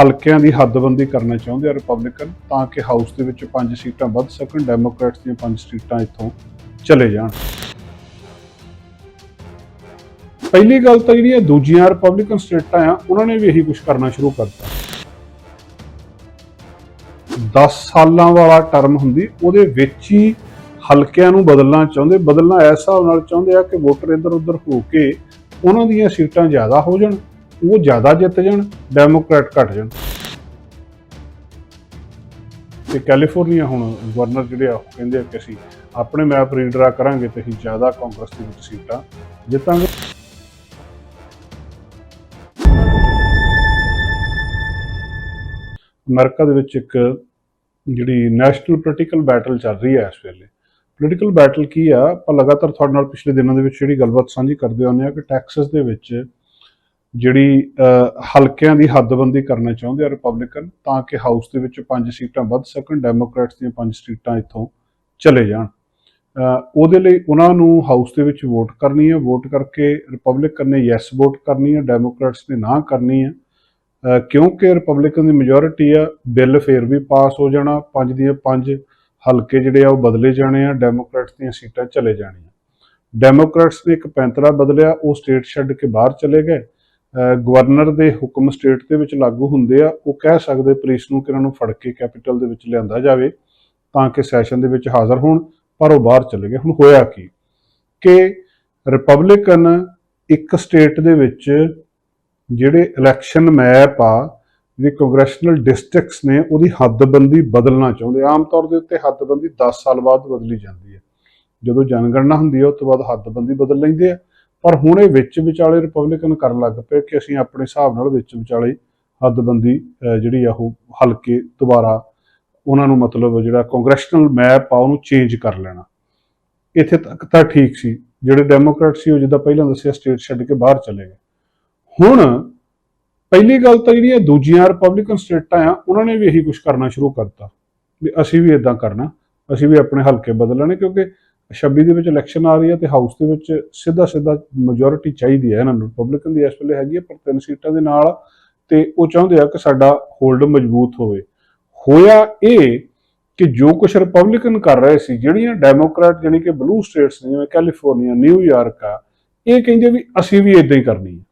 ਹਲਕਿਆਂ ਦੀ ਹੱਦਬੰਦੀ ਕਰਨਾ ਚਾਹੁੰਦੇ ਆ ਰਿਪਬਲਿਕਨ ਤਾਂ ਕਿ ਹਾਊਸ ਦੇ ਵਿੱਚ ਪੰਜ ਸੀਟਾਂ ਵੱਧ ਸਕਣ ਡੈਮੋਕ੍ਰੈਟਸ ਦੀਆਂ ਪੰਜ ਸੀਟਾਂ ਇੱਥੋਂ ਚਲੇ ਜਾਣ। ਪਹਿਲੀ ਗੱਲ ਤਾਂ ਜਿਹੜੀਆਂ ਦੂਜੀਆਂ ਰਿਪਬਲਿਕਨ ਸਟੇਟਾਂ ਆ, ਉਹਨਾਂ ਨੇ ਵੀ ਇਹੀ ਕੁਝ ਕਰਨਾ ਸ਼ੁਰੂ ਕਰਤਾ। 10 ਸਾਲਾਂ ਵਾਲਾ ਟਰਮ ਹੁੰਦੀ, ਉਹਦੇ ਵਿੱਚ ਹੀ ਹਲਕਿਆਂ ਨੂੰ ਬਦਲਣਾ ਚਾਹੁੰਦੇ, ਬਦਲਣਾ ਇਸ ਹਿਸਾਬ ਨਾਲ ਚਾਹੁੰਦੇ ਆ ਕਿ ਵੋਟਰ ਇੱਧਰ ਉੱਧਰ ਹੋ ਕੇ ਉਹਨਾਂ ਦੀਆਂ ਸੀਟਾਂ ਜ਼ਿਆਦਾ ਹੋ ਜਾਣ। ਉਹ ਜ਼ਿਆਦਾ ਜਿੱਤ ਜਾਣ ਡੈਮੋਕ੍ਰੈਟ ਘਟ ਜਾਣ। ਤੇ ਕੈਲੀਫੋਰਨੀਆ ਹੁਣ ਗਵਰਨਰ ਜਿਹੜੇ ਆ, ਉਹ ਕਹਿੰਦੇ ਆ ਕਿ ਅਸੀਂ ਆਪਣੇ ਮੈਪ ਰੀਡਰਾ ਕਰਾਂਗੇ ਤੇ ਅਸੀਂ ਜ਼ਿਆਦਾ ਕਾਂਗਰਸ ਦੇ ਸੀਟਾਂ ਜਿੱਤਾਂਗੇ। ਅਮਰੀਕਾ ਦੇ ਵਿੱਚ ਇੱਕ ਜਿਹੜੀ ਨੈਸ਼ਨਲ ਪੋਲੀਟੀਕਲ ਬੈਟਲ ਚੱਲ ਰਹੀ ਹੈ ਇਸ ਵੇਲੇ। ਪੋਲੀਟੀਕਲ ਬੈਟਲ ਕੀ ਆ? ਆਪਾਂ ਲਗਾਤਾਰ ਤੁਹਾਡੇ ਨਾਲ ਪਿਛਲੇ ਦਿਨਾਂ ਦੇ ਵਿੱਚ ਜਿਹੜੀ ਗੱਲਬਾਤ ਸਾਂਝੀ ਕਰਦੇ ਆਉਂਦੇ ਆ ਕਿ ਟੈਕਸਸ ਦੇ ਵਿੱਚ ਜਿਹੜੀ ਹਲਕਿਆਂ ਦੀ ਹੱਦਬੰਦੀ ਕਰਨਾ ਚਾਹੁੰਦੇ ਆ ਰਿਪਬਲਿਕਨ ਤਾਂ ਕਿ ਹਾਊਸ ਦੇ ਵਿੱਚ ਪੰਜ ਸੀਟਾਂ ਵੱਧ ਸਕਣ ਡੈਮੋਕ੍ਰੈਟਸ ਦੀਆਂ ਪੰਜ ਸੀਟਾਂ ਇੱਥੋਂ ਚਲੇ ਜਾਣ। ਉਹਦੇ ਲਈ ਉਹਨਾਂ ਨੂੰ ਹਾਊਸ ਦੇ ਵਿੱਚ ਵੋਟ ਕਰਨੀ ਹੈ। ਵੋਟ ਕਰਕੇ ਰਿਪਬਲਿਕਨ ਨੇ ਯੈਸ ਵੋਟ ਕਰਨੀ ਹੈ ਡੈਮੋਕ੍ਰੈਟਸ ਨੇ ਨਾ ਕਰਨੀ ਹੈ। ਕਿਉਂਕਿ ਰਿਪਬਲਿਕਨ ਦੀ ਮੈਜੋਰਿਟੀ ਆ, ਬਿੱਲ ਫੇਰ ਵੀ ਪਾਸ ਹੋ ਜਾਣਾ, ਪੰਜ ਦੀਆਂ ਪੰਜ ਹਲਕੇ ਜਿਹੜੇ ਆ ਉਹ ਬਦਲੇ ਜਾਣੇ ਆ ਡੈਮੋਕ੍ਰੈਟਸ ਦੀਆਂ ਸੀਟਾਂ ਚਲੇ ਜਾਣੀਆਂ। ਡੈਮੋਕ੍ਰੈਟਸ ਨੇ ਇੱਕ ਪੈਂਤਰਾ ਬਦਲਿਆ, ਉਹ ਸਟੇਟ ਛੱਡ ਕੇ ਬਾਹਰ ਚਲੇ ਗਏ। ਗਵਰਨਰ ਦੇ ਹੁਕਮ ਸਟੇਟ ਦੇ ਵਿੱਚ ਲਾਗੂ ਹੁੰਦੇ ਆ, ਉਹ ਕਹਿ ਸਕਦੇ ਪੁਲਿਸ ਨੂੰ ਕਿ ਇਹਨਾਂ ਨੂੰ ਫੜ ਕੇ ਕੈਪੀਟਲ ਦੇ ਵਿੱਚ ਲਿਆਂਦਾ ਜਾਵੇ ਤਾਂ ਕਿ ਸੈਸ਼ਨ ਦੇ ਵਿੱਚ ਹਾਜ਼ਰ ਹੋਣ, ਪਰ ਉਹ ਬਾਹਰ ਚਲੇ ਗਏ। ਹੁਣ ਹੋਇਆ ਕੀ? ਕਿ ਰਿਪਬਲਿਕਨ ਇੱਕ ਸਟੇਟ ਦੇ ਵਿੱਚ ਜਿਹੜੇ ਇਲੈਕਸ਼ਨ ਮੈਪ ਆ ਜਿਹੜੇ ਕੰਗਰੈਸ਼ਨਲ ਡਿਸਟ੍ਰਿਕਟਸ ਨੇ, ਉਹਦੀ ਹੱਦਬੰਦੀ ਬਦਲਣਾ ਚਾਹੁੰਦੇ ਆਮ ਤੌਰ ਦੇ ਉੱਤੇ ਹੱਦਬੰਦੀ 10 ਸਾਲ ਬਾਅਦ ਬਦਲੀ ਜਾਂਦੀ ਹੈ। ਜਦੋਂ ਜਨਗਣਨਾ ਹੁੰਦੀ ਹੈ, ਉਸ ਤੋਂ ਬਾਅਦ ਹੱਦਬੰਦੀ ਬਦਲ ਲੈਂਦੇ ਆ। ਪਰ ਹੁਣ ਇਹ ਵਿੱਚ ਵਿਚਾਲੇ ਰਿਪਬਲਿਕਨ ਕਰਨ ਲੱਗ ਪਏ ਕਿ ਅਸੀਂ ਆਪਣੇ ਹਿਸਾਬ ਨਾਲ ਵਿੱਚ ਵਿਚਾਲੇ ਹੱਦਬੰਦੀ ਜਿਹੜੀ ਆ ਉਹ ਹਲਕੇ ਦੁਬਾਰਾ ਉਹਨਾਂ ਨੂੰ ਮਤਲਬ ਜਿਹੜਾ ਕੰਗਰੈਸ਼ਨਲ ਮੈਪ ਆ ਉਹਨੂੰ ਚੇਂਜ ਕਰ ਲੈਣਾ। ਇੱਥੇ ਤੱਕ ਤਾਂ ਠੀਕ ਸੀ, ਜਿਹੜੇ ਡੈਮੋਕ੍ਰੈਟ ਸੀ ਉਹ ਜਿੱਦਾਂ ਪਹਿਲਾਂ ਦੱਸਿਆ ਸਟੇਟ ਛੱਡ ਕੇ ਬਾਹਰ ਚਲੇ ਗਏ। ਹੁਣ ਪਹਿਲੀ ਗੱਲ ਤਾਂ ਜਿਹੜੀਆਂ ਦੂਜੀਆਂ ਰਿਪਬਲਿਕਨ ਸਟੇਟਾਂ ਆ, ਉਹਨਾਂ ਨੇ ਵੀ ਇਹੀ ਕੁਝ ਕਰਨਾ ਸ਼ੁਰੂ ਕਰਤਾ, ਵੀ ਅਸੀਂ ਵੀ ਇਦਾਂ ਕਰਨਾ, ਅਸੀਂ ਵੀ ਆਪਣੇ ਹਲਕੇ ਬਦਲਣੇ ਕਿਉਂਕਿ 26 ਦੇ ਵਿੱਚ ਇਲੈਕਸ਼ਨ ਆ ਰਹੀ ਹੈ ਤੇ ਹਾਊਸ ਦੇ ਵਿੱਚ ਸਿੱਧਾ ਸਿੱਧਾ ਮੈਜੋਰਿਟੀ ਚਾਹੀਦੀ ਹੈ ਇਹਨਾਂ ਨੂੰ। ਰਿਪਬਲਿਕਨ ਦੀ ਇਸ ਵੇਲੇ ਹੈਗੀ ਹੈ, ਪਰ ਤਿੰਨ ਸੀਟਾਂ ਦੇ ਨਾਲ ਤੇ ਉਹ ਚਾਹੁੰਦੇ ਆ ਕਿ ਸਾਡਾ ਹੋਲਡ ਮਜ਼ਬੂਤ ਹੋਵੇ। ਹੋਇਆ ਇਹ ਕਿ ਜੋ ਕੁਝ ਰਿਪਬਲਿਕਨ ਕਰ ਰਹੇ ਸੀ, ਜਿਹੜੀਆਂ ਡੈਮੋਕ੍ਰੈਟ ਜਾਨੀ ਕਿ ਬਲੂ ਸਟੇਟਸ ਨੇ, ਜਿਵੇਂ ਕੈਲੀਫੋਰਨੀਆ ਨਿਊਯਾਰਕ ਆ, ਇਹ ਕਹਿੰਦੇ ਵੀ ਅਸੀਂ ਵੀ ਇਦਾਂ ਹੀ ਕਰਨੀ ਹੈ।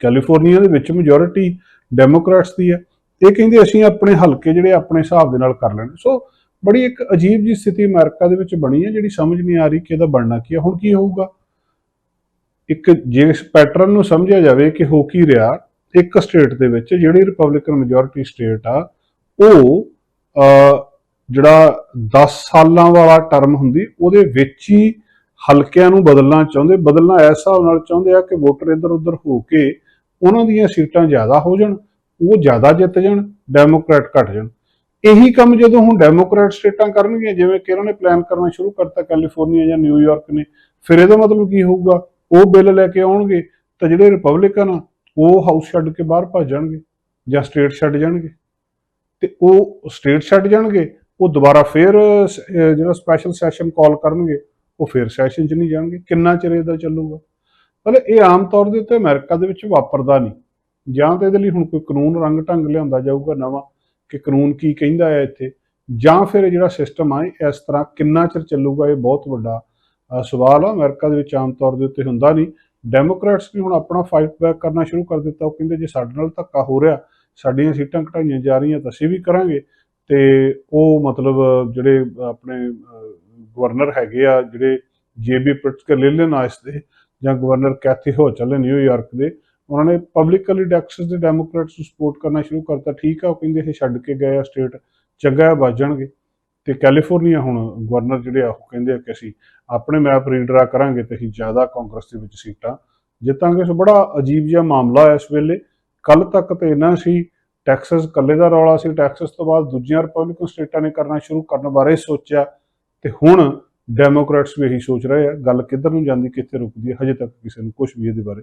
ਕੈਲੀਫੋਰਨੀਆ ਦੇ ਵਿੱਚ ਮੈਜੋਰਿਟੀ ਡੈਮੋਕ੍ਰੈਟਸ ਦੀ ਹੈ। ਇਹ ਕਹਿੰਦੇ ਅਸੀਂ ਆਪਣੇ ਹਲਕੇ ਜਿਹੜੇ ਆਪਣੇ ਹਿਸਾਬ ਦੇ ਨਾਲ ਕਰ ਲੈਣੇ। ਸੋ ਬੜੀ ਇੱਕ ਅਜੀਬ ਜੀ ਸਥਿਤੀ ਅਮਰੀਕਾ ਦੇ ਵਿੱਚ ਬਣੀ ਹੈ ਜਿਹੜੀ ਸਮਝ ਨਹੀਂ ਆ ਰਹੀ ਕਿ ਇਹਦਾ ਬਣਨਾ ਕੀ ਹੈ। ਹੁਣ ਕੀ ਹੋਊਗਾ? ਇੱਕ ਜੇ ਇਸ ਪੈਟਰਨ ਨੂੰ ਸਮਝਿਆ ਜਾਵੇ ਕਿ ਹੋ ਕੀ ਰਿਹਾ ਇੱਕ ਸਟੇਟ ਦੇ ਵਿੱਚ ਜਿਹੜੀ ਰਿਪਬਲਿਕਨ ਮੈਜੋਰਿਟੀ ਸਟੇਟ ਆ ਉਹ ਅਹ, ਜਿਹੜਾ 10 ਸਾਲਾਂ ਵਾਲਾ ਟਰਮ ਹੁੰਦੀ ਉਹਦੇ ਵਿੱਚ ਹੀ ਹਲਕਿਆਂ ਨੂੰ ਬਦਲਣਾ ਚਾਹੁੰਦੇ ਬਦਲਣਾ ਇਸ ਹਿਸਾਬ ਨਾਲ ਚਾਹੁੰਦੇ ਆ ਕਿ ਵੋਟਰ ਇੱਧਰ ਉੱਧਰ ਹੋ ਕੇ ਉਹਨਾਂ ਦੀਆਂ ਸੀਟਾਂ ਜ਼ਿਆਦਾ ਹੋ ਜਾਣ ਉਹ ਜ਼ਿਆਦਾ ਜਿੱਤ ਜਾਣ ਡੈਮੋਕ੍ਰੈਟ ਘਟ ਜਾਣ। ਇਹੀ ਕੰਮ ਜਦੋਂ ਹੁਣ ਡੈਮੋਕ੍ਰੈਟ ਸਟੇਟਾਂ ਕਰਨਗੀਆਂ, ਜਿਵੇਂ ਕਿ ਇਹਨਾਂ ਨੇ ਪਲਾਨ ਕਰਨਾ ਸ਼ੁਰੂ ਕਰਤਾ ਕੈਲੀਫੋਰਨੀਆ ਜਾਂ ਨਿਊਯਾਰਕ ਨੇ, ਫਿਰ ਇਹਦਾ ਮਤਲਬ ਕੀ ਹੋਊਗਾ? ਉਹ ਬਿੱਲ ਲੈ ਕੇ ਆਉਣਗੇ ਤਾਂ ਜਿਹੜੇ ਰਿਪਬਲਿਕਨ ਆ, ਉਹ ਹਾਊਸ ਛੱਡ ਕੇ ਬਾਹਰ ਭੱਜ ਜਾਣਗੇ ਜਾਂ ਸਟੇਟ ਛੱਡ ਜਾਣਗੇ। ਤੇ ਉਹ ਸਟੇਟ ਛੱਡ ਜਾਣਗੇ, ਉਹ ਦੁਬਾਰਾ ਫਿਰ ਜਿਹੜਾ ਸਪੈਸ਼ਲ ਸੈਸ਼ਨ ਕਾਲ ਕਰਨਗੇ, ਉਹ ਫਿਰ ਸੈਸ਼ਨ 'ਚ ਨਹੀਂ ਜਾਣਗੇ। ਕਿੰਨਾ ਚਿਰ ਇਹਦਾ ਚੱਲੂਗਾ? ਮਤਲਬ ਇਹ ਆਮ ਤੌਰ ਦੇ ਉੱਤੇ ਅਮਰੀਕਾ ਦੇ ਵਿੱਚ ਵਾਪਰਦਾ ਨਹੀਂ। ਜਾਂ ਤਾਂ ਇਹਦੇ ਲਈ ਹੁਣ ਕੋਈ ਕਾਨੂੰਨ ਰੰਗ ਢੰਗ ਲਿਆਂਦਾ ਜਾਊਗਾ ਨਵਾਂ ਕਿ ਕਾਨੂੰਨ ਕੀ ਕਹਿੰਦਾ ਹੈ ਇੱਥੇ? ਜਾਂ ਫਿਰ ਇਹ ਜਿਹੜਾ ਸਿਸਟਮ ਆ ਇਸ ਤਰ੍ਹਾਂ ਕਿੰਨਾ ਚਿਰ ਚੱਲੂਗਾ, ਇਹ ਬਹੁਤ ਵੱਡਾ ਸਵਾਲ ਆ। ਅਮਰੀਕਾ ਦੇ ਵਿੱਚ ਆਮ ਤੌਰ ਦੇ ਉੱਤੇ ਹੁੰਦਾ ਨਹੀਂ। ਡੈਮੋਕ੍ਰੈਟਸ ਵੀ ਹੁਣ ਆਪਣਾ ਫਾਈਟ ਬੈਕ ਕਰਨਾ ਸ਼ੁਰੂ ਕਰ ਦਿੱਤਾ। ਉਹ ਕਹਿੰਦੇ, ਜੇ ਸਾਡੇ ਨਾਲ ਧੱਕਾ ਹੋ ਰਿਹਾ, ਸਾਡੀਆਂ ਸੀਟਾਂ ਘਟਾਈਆਂ ਜਾ ਰਹੀਆਂ, ਤਾਂ ਅਸੀਂ ਵੀ ਕਰਾਂਗੇ। ਤੇ ਉਹ ਮਤਲਬ ਜਿਹੜੇ ਆਪਣੇ ਗਵਰਨਰ ਹੈਗੇ ਆ, ਜਿਹੜੇ ਜੇਬੀ ਪ੍ਰਿਟਸਕਰ ਲਿਲਿਨਾਇਸ ਦੇ ਜਾਂ ਗਵਰਨਰ ਕੈਥੀ ਹੋਚਲ ਨੇ ਨਿਊਯਾਰਕ ਦੇ ਉਹਨਾਂ ਨੇ ਪਬਲਿਕਲੀ ਟੈਕਸਸ ਦੇ ਡੈਮੋਕ੍ਰੈਟਸ ਨੂੰ ਸਪੋਰਟ ਕਰਨਾ ਸ਼ੁਰੂ ਕਰਤਾ। ਠੀਕ ਆ, ਉਹ ਕਹਿੰਦੇ ਇਹ ਛੱਡ ਕੇ ਗਏ ਆ ਸਟੇਟ ਚੰਗਾ ਬਚ ਤੇ ਕੈਲੀਫੋਰਨੀਆ ਹੁਣ ਗਵਰਨਰ ਜਿਹੜੇ ਆ, ਉਹ ਕਹਿੰਦੇ ਆ ਕਿ ਅਸੀਂ ਆਪਣੇ ਮੈਪ ਰੀਡਰਾ ਕਰਾਂਗੇ ਤੇ ਅਸੀਂ ਜ਼ਿਆਦਾ ਕਾਂਗਰਸ ਦੇ ਵਿੱਚ ਸੀਟਾਂ ਜਿੱਤਾਂਗੇ। ਸੋ ਬੜਾ ਅਜੀਬ ਜਿਹਾ ਮਾਮਲਾ ਇਸ ਵੇਲੇ। ਕੱਲ ਤੱਕ ਤੇ ਇਹਨਾਂ ਸੀ ਟੈਕਸਸ ਕੱਲੇ ਦਾ ਰੌਲਾ ਸੀ। ਟੈਕਸਸ ਤੋਂ ਬਾਅਦ ਦੂਜੀਆਂ ਰਿਪਬਲਿਕਨ ਸਟੇਟਾਂ ਨੇ ਕਰਨਾ ਸ਼ੁਰੂ ਕਰਨ ਬਾਰੇ ਸੋਚਿਆ ਤੇ ਹੁਣ ਡੈਮੋਕ੍ਰੈਟਸ ਵੀ ਇਹੀ ਸੋਚ ਰਹੇ ਆ। ਗੱਲ ਕਿੱਧਰ ਨੂੰ ਜਾਂਦੀ, ਕਿੱਥੇ ਰੁਕਦੀ ਹੈ ਹਜੇ ਤੱਕ ਕਿਸੇ ਨੂੰ ਕੁਝ ਵੀ ਇਹਦੇ ਬਾਰੇ